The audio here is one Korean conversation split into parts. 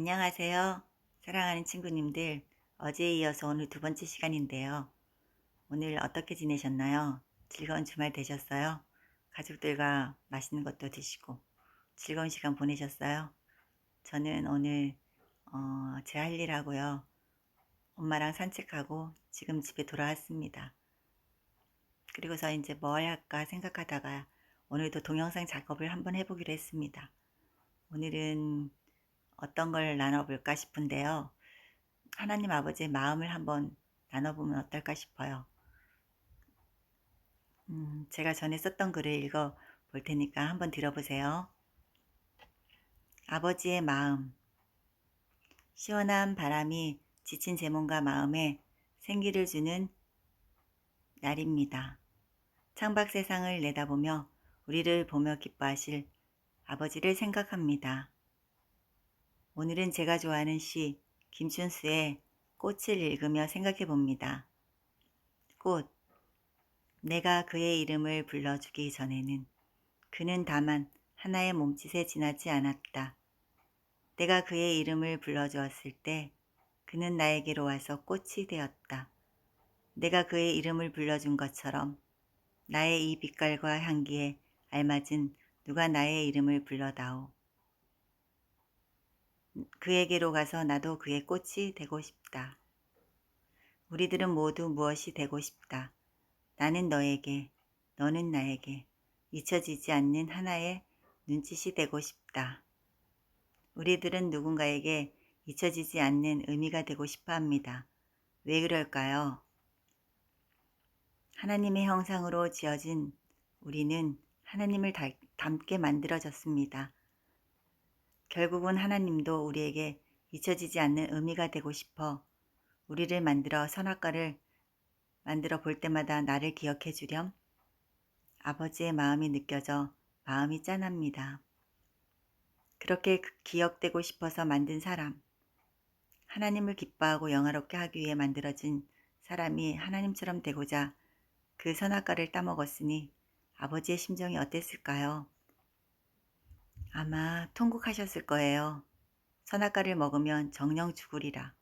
안녕하세요. 사랑하는 친구님들, 어제에 이어서 오늘 두 번째 시간인데요. 오늘 어떻게 지내셨나요? 즐거운 주말 되셨어요? 가족들과 맛있는 것도 드시고 즐거운 시간 보내셨어요? 저는 오늘 어, 제 할 일 하고요. 엄마랑 산책하고 지금 집에 돌아왔습니다. 그리고서 이제 뭘 할까 생각하다가 오늘도 동영상 작업을 한번 해보기로 했습니다. 오늘은 어떤 걸 나눠볼까 싶은데요. 하나님 아버지의 마음을 한번 나눠보면 어떨까 싶어요. 음, 제가 전에 썼던 글을 읽어 볼 테니까 한번 들어보세요. 아버지의 마음. 시원한 바람이 지친 제 몸과 마음에 생기를 주는 날입니다. 창밖 세상을 내다보며 우리를 보며 기뻐하실 아버지를 생각합니다. 오늘은 제가 좋아하는 시 김춘수의 꽃을 읽으며 생각해 봅니다. 꽃. 내가 그의 이름을 불러주기 전에는 그는 다만 하나의 몸짓에 지나지 않았다. 내가 그의 이름을 불러주었을 때 그는 나에게로 와서 꽃이 되었다. 내가 그의 이름을 불러준 것처럼 나의 이 빛깔과 향기에 알맞은 누가 나의 이름을 불러다오. 그에게로 가서 나도 그의 꽃이 되고 싶다. 우리들은 모두 무엇이 되고 싶다. 나는 너에게, 너는 나에게 잊혀지지 않는 하나의 눈짓이 되고 싶다. 우리들은 누군가에게 잊혀지지 않는 의미가 되고 싶어 합니다. 왜 그럴까요? 하나님의 형상으로 지어진 우리는 하나님을 닮게 만들어졌습니다. 결국은 하나님도 우리에게 잊혀지지 않는 의미가 되고 싶어 우리를 만들어 선악과를 만들어 볼 때마다 나를 기억해 주렴. 아버지의 마음이 느껴져 마음이 짠합니다. 그렇게 기억되고 싶어서 만든 사람. 하나님을 기뻐하고 영화롭게 하기 위해 만들어진 사람이 하나님처럼 되고자 그 선악과를 따먹었으니 아버지의 심정이 어땠을까요? 아마 통곡하셨을 거예요. 선악과를 먹으면 정령 죽으리라.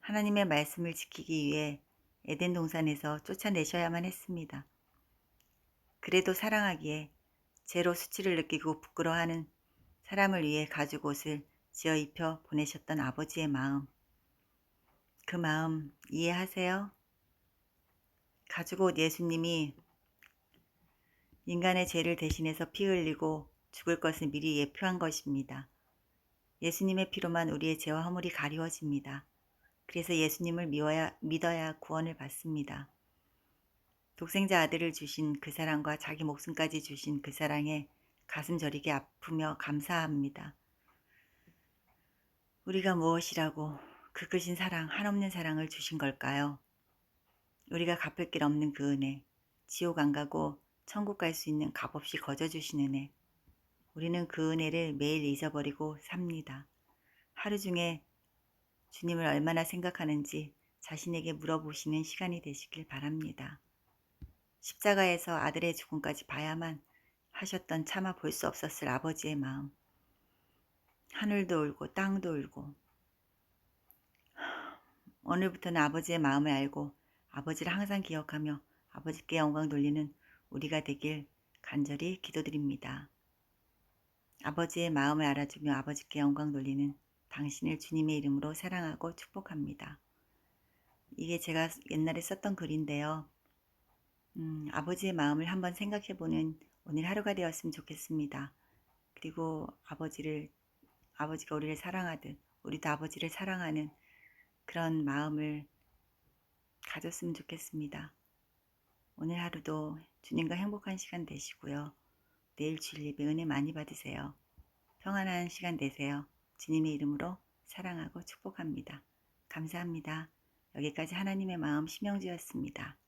하나님의 말씀을 지키기 위해 에덴 동산에서 쫓아내셔야만 했습니다. 그래도 사랑하기에 죄로 수치를 느끼고 부끄러워하는 사람을 위해 가죽 옷을 지어 입혀 보내셨던 아버지의 마음. 그 마음 이해하세요? 가죽 옷 예수님이 인간의 죄를 대신해서 피 흘리고 죽을 것을 미리 예표한 것입니다. 예수님의 피로만 우리의 죄와 허물이 가리워집니다. 그래서 예수님을 미워야, 믿어야 구원을 받습니다. 독생자 아들을 주신 그 사랑과 자기 목숨까지 주신 그 사랑에 가슴 저리게 아프며 감사합니다. 우리가 무엇이라고 그 크신 사랑, 한없는 사랑을 주신 걸까요? 우리가 갚을 길 없는 그 은혜, 지옥 안 가고 천국 갈 수 있는 값없이 거저 주신 은혜, 우리는 그 은혜를 매일 잊어버리고 삽니다. 하루 중에 주님을 얼마나 생각하는지 자신에게 물어보시는 시간이 되시길 바랍니다. 십자가에서 아들의 죽음까지 봐야만 하셨던 차마 볼 수 없었을 아버지의 마음. 하늘도 울고 땅도 울고 오늘부터는 아버지의 마음을 알고 아버지를 항상 기억하며 아버지께 영광 돌리는 우리가 되길 간절히 기도드립니다. 아버지의 마음을 알아주며 아버지께 영광 돌리는 당신을 주님의 이름으로 사랑하고 축복합니다. 이게 제가 옛날에 썼던 글인데요. 음, 아버지의 마음을 한번 생각해보는 오늘 하루가 되었으면 좋겠습니다. 그리고 아버지를, 아버지가 우리를 사랑하듯 우리도 아버지를 사랑하는 그런 마음을 가졌으면 좋겠습니다. 오늘 하루도 주님과 행복한 시간 되시고요. 내일 주일 예배 은혜 많이 받으세요. 평안한 시간 되세요. 주님의 이름으로 사랑하고 축복합니다. 감사합니다. 여기까지 하나님의 마음 심영주였습니다.